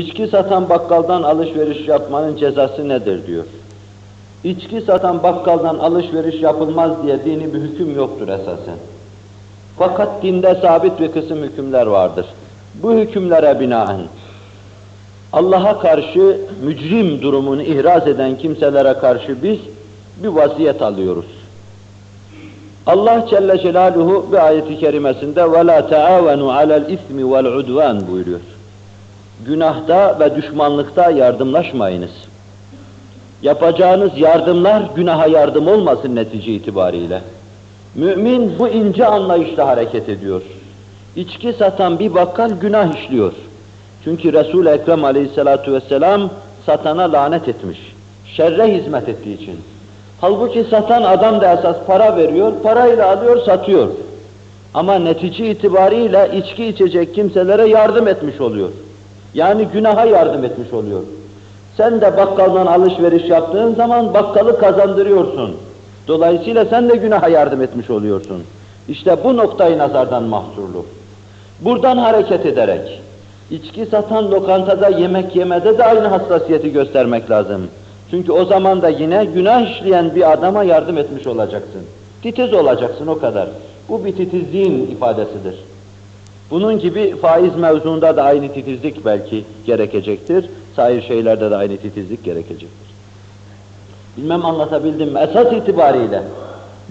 İçki satan bakkaldan alışveriş yapmanın cezası nedir diyor. İçki satan bakkaldan alışveriş yapılmaz diye dini bir hüküm yoktur esasen. Fakat dinde sabit bir kısım hükümler vardır. Bu hükümlere binaen Allah'a karşı mücrim durumunu ihraz eden kimselere karşı biz bir vaziyet alıyoruz. Allah Celle Celaluhu bir ayeti kerimesinde وَلَا تَعَاوَنُوا عَلَى الْاِثْمِ وَالْعُدْوَانِ buyuruyor. Günahta ve düşmanlıkta yardımlaşmayınız. Yapacağınız yardımlar günaha yardım olmasın netice itibariyle. Mümin bu ince anlayışla hareket ediyor. İçki satan bir bakkal günah işliyor. Çünkü Resul-i Ekrem aleyhissalatu vesselam satana lanet etmiş. Şerre hizmet ettiği için. Halbuki satan adam da esas para veriyor, parayla alıyor, satıyor. Ama netice itibariyle içki içecek kimselere yardım etmiş oluyor. Yani günaha yardım etmiş oluyor. Sen de bakkaldan alışveriş yaptığın zaman bakkalı kazandırıyorsun. Dolayısıyla sen de günaha yardım etmiş oluyorsun. İşte bu noktayı nazardan mahsurlu. Buradan hareket ederek, içki satan lokantada yemek yemede de aynı hassasiyeti göstermek lazım. Çünkü o zaman da yine günah işleyen bir adama yardım etmiş olacaksın. Titiz olacaksın o kadar. Bu bir titizliğin ifadesidir. Bunun gibi faiz mevzuunda da aynı titizlik belki gerekecektir. Sair şeylerde de aynı titizlik gerekecektir. Bilmem anlatabildim mi? Esas itibariyle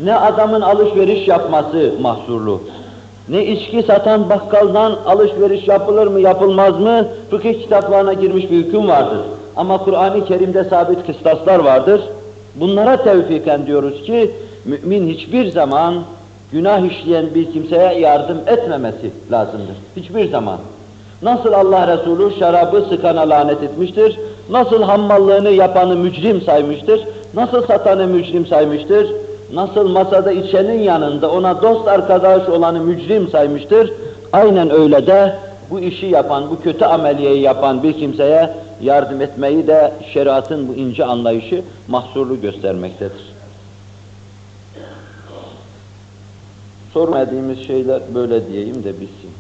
ne adamın alışveriş yapması mahsurlu, ne içki satan bakkaldan alışveriş yapılır mı yapılmaz mı fıkıh kitaplarına girmiş bir hüküm vardır. Ama Kur'an-ı Kerim'de sabit kıstaslar vardır. Bunlara tevfiken diyoruz ki mümin hiçbir zaman günah işleyen bir kimseye yardım etmemesi lazımdır. Hiçbir zaman. Nasıl Allah Resulü şarabı sıkana lanet etmiştir, nasıl hammallığını yapanı mücrim saymıştır, nasıl satanı mücrim saymıştır, nasıl masada içenin yanında ona dost arkadaş olanı mücrim saymıştır, aynen öyle de bu işi yapan, bu kötü ameliyeyi yapan bir kimseye yardım etmeyi de şeriatın bu ince anlayışı mahsurlu göstermektedir. Sormadığımız şeyler böyle diyeyim de bitsin.